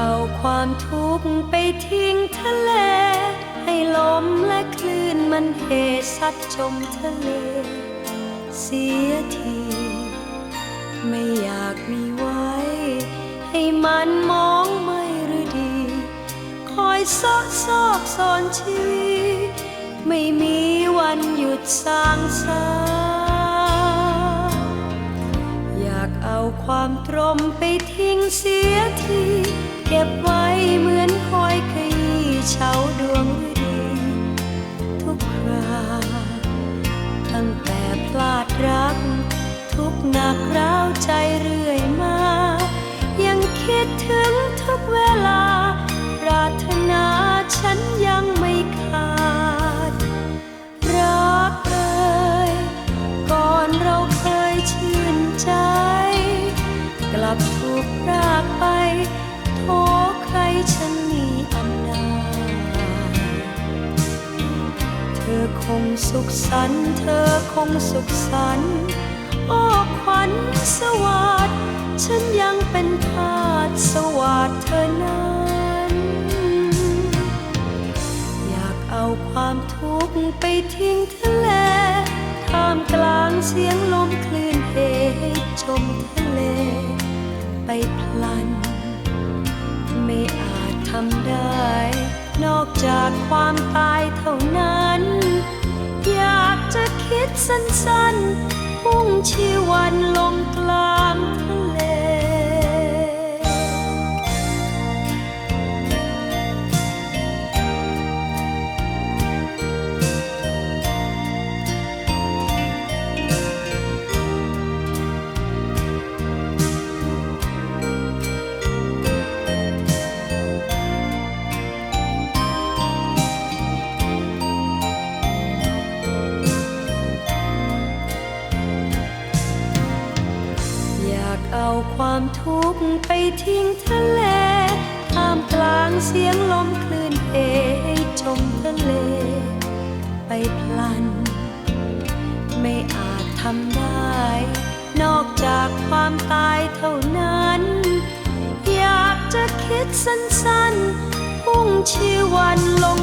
เอาความทุกข์ไปทิ้งทะเล ให้ลมและคลื่นมันเทซัดจมทะเล เสียที ไม่อยากมีไว้ ให้มันมองไม่รือดี คอยซอกซอกซอนชีวิตไม่มีวันหยุดสร้างสรรค์อยากเอาความตรมไปทิ้งเสียที เก็บไว้เหมือนคอยขยี้เช้าดวงฤดี ทุกครา ตั้งแต่พลาดรัก ทุกหนักร้าวใจเรื่อ งสุขสันต์เธอคงสุขสันต์โอ้ขวัญสวัสดฉันยังเป็นทาสสวัสดเธอนั้น อยากเอาความทุกข์ไปทิ้งทะเลท่ามกลางเสียงลมคลื่นเฮให้ชมทะเล ไปพลัน ไม่อาจทำได้ นอกจากความตายเท่านั้น สั้นๆ พุ่งชีวันลงกลา เอาความทุกข์ไปทิ้งทะเลท่ามกลางเสียงลมคลื่นเฮให้จมทะเล ไปพลัน ไม่อาจทำได้ นอกจากความตายเท่านั้น อยากจะคิดสั้นๆ พุ่งชีวันลง